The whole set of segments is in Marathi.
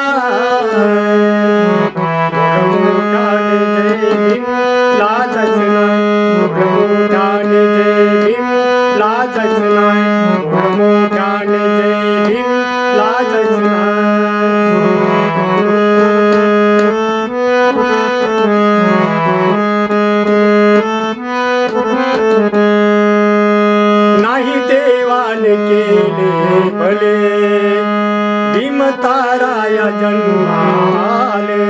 हातवर करच नाही भीमताराया जन्माले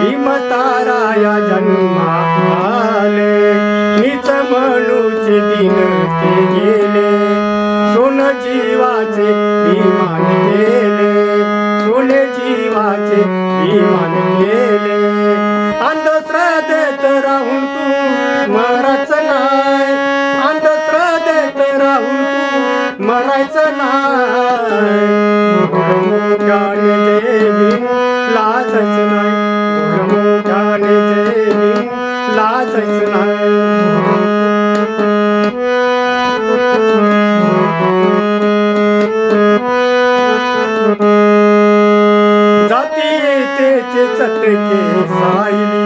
भीमताराया जन्माले मीच मनुचे दिन ते गेले सोन जीवाचे विमान केले सोने जीवाचे विमान केले. अंधश्रद्धेत राहून तू मरच नाही अंधश्रद्धेत राहून तू मरायचं नाही. मोठ्याने जय लाजच नाही. मोठ्याने जय लाजच नाही. जातीयतेचे चटके सायली.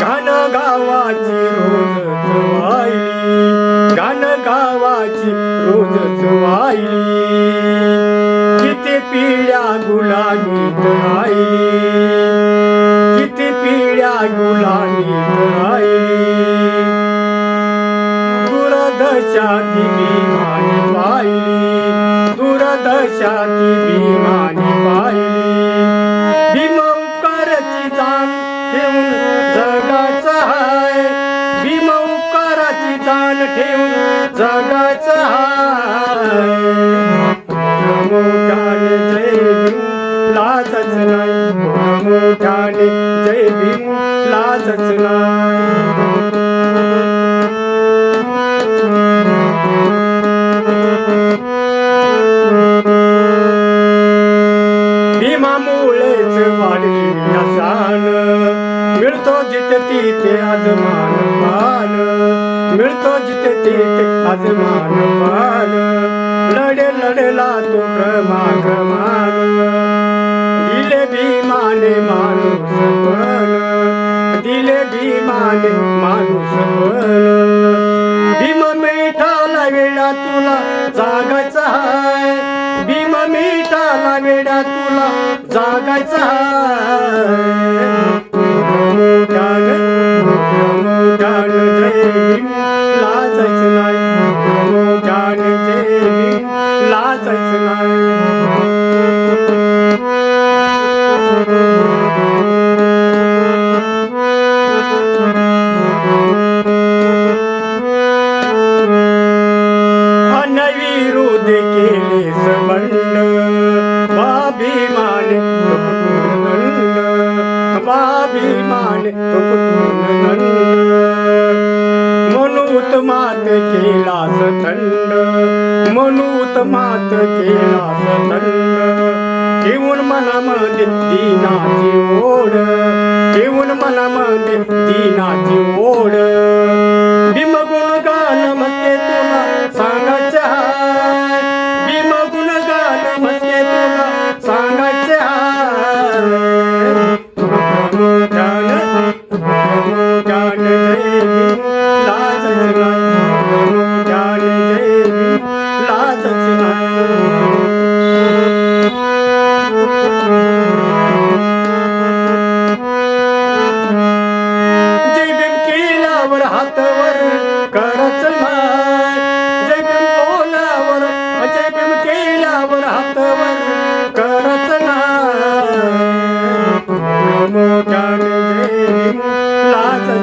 घन गावाची रोज वाहिली घन गावाची रोज पिढ्या गुलामीत राहिली. किती पिढ्या गुलामीत राहिली. दुरदशा ती भीमाने पाहिली. दुरदशा ती भीमाने पाहिली. भीम उपकाराची जाण ठेवून जगाचं हाय. भीम उपकाराची जाण ठेवून जगाचं हाय. मोठाने लाजच नाही जय भीम लाजच नाही. भीमामुळेच वाढली मिळतो जिथे तिथे अजमान पान. मिळतो जिथे तिथे अजमान पान. लढे लढेला तो क्रमा क्रमा भीमाने माणूस बन भीम मिठाला वेळा तुला जागायचा हाय. भीम मिठाला वेळा तुला जागायचा हाय. मात केलास थंड. मनूत मात केलास थंड. ठेवून मनामध्ये दीनाची ओढ. ठेवून मनामध्ये दीनाची ओढ. भीमगुण गुणगान म्हणते तुला सांगायचं हाय. भीम गुणगान म्हणते तुला सांगायचं हाय. मोठान मोठान जय भीम